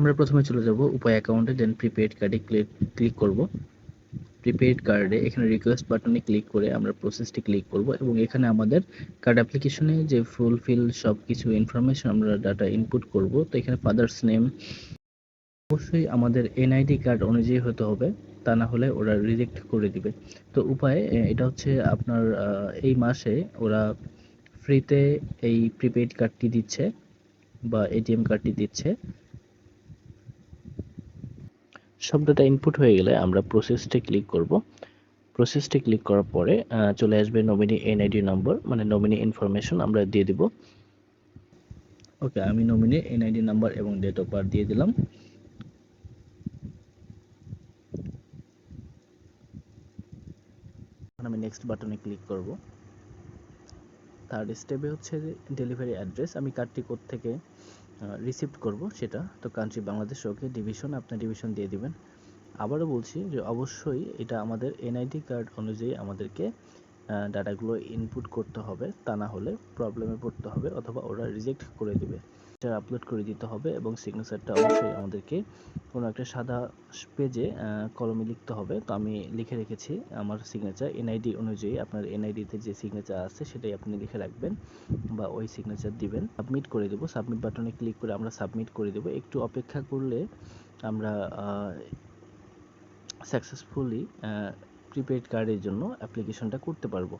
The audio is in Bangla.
আমরা প্রথমে চলে যাব উপায় অ্যাকাউন্টে দেন প্রিপেড কার্ডে ক্লিক ক্লিক করব। প্রিপেড কার্ডে এখানে রিকোয়েস্ট বাটনে ক্লিক করে আমরা প্রসেসটি ক্লিক করব এবং এখানে আমাদের কার্ড অ্যাপ্লিকেশনে যে ফুলফিল সব কিছু ইনফরমেশন আমরা ডাটা ইনপুট করব, তো এখানে ফাদার্স নেম অবশ্যই আমাদের এনআইডি কার্ড অনুযায়ী হতে হবে, তা না হলে ওরা রিজেক্ট করে দিবে। তো উপায় এটা হচ্ছে আপনার এই মাসে ওরা ফ্রিতে এই প্রিপেড কার্ডটি দিচ্ছে বা এটিএম কার্ডটি দিচ্ছে। সব ডাটা ইনপুট হয়ে গেলে আমরা প্রসেসটে ক্লিক করব। প্রসেসটে ক্লিক করার পরে চলে আসবে নমিনি এনআইডি নম্বর মানে নমিনি ইনফরমেশন আমরা দিয়ে দিব। ওকে আমি নমিনি এনআইডি নাম্বার এবং ডেট অফ বার্থ দিয়ে দিলাম। আমি নেক্সট বাটনে ক্লিক করব। থার্ড স্টেপে হচ্ছে ডেলিভারি অ্যাড্রেস আমি কার্ডটি থেকে রিসিভ করব সেটা। তো কান্ট্রি বাংলাদেশ ওকে ডিভিশন আপনি ডিভিশন দিয়ে দিবেন। আবারও বলছি যে, অবশ্যই এটা আমাদের এনআইডি কার্ড অনুযায়ী আমাদেরকে ডাটাগুলো ইনপুট করতে হবে, তা না হলে প্রবলেমে পড়তে হবে অথবা ওরা রিজেক্ট করে দিবে। এটা আপলোড করে দিতে হবে এবং সিগনেচারটা অবশ্যই আমাদেরকে কোনো একটা সাদা পেজে কলমে লিখতে হবে। তো আমি লিখে রেখেছি আমার সিগনেচার এনআইডি অনুযায়ী আপনার এনআইডিতে যে সিগনেচার আছে সেটাই আপনি লিখে রাখবেন বা ওই সিগনেচার দিবেন। সাবমিট করে দেবো। সাবমিট বাটনে ক্লিক করে আমরা সাবমিট করে দেবো। একটু অপেক্ষা করলে আমরা সাকসেসফুলি প্রিপেড কার্ডের জন্য অ্যাপ্লিকেশনটা করতে পারব।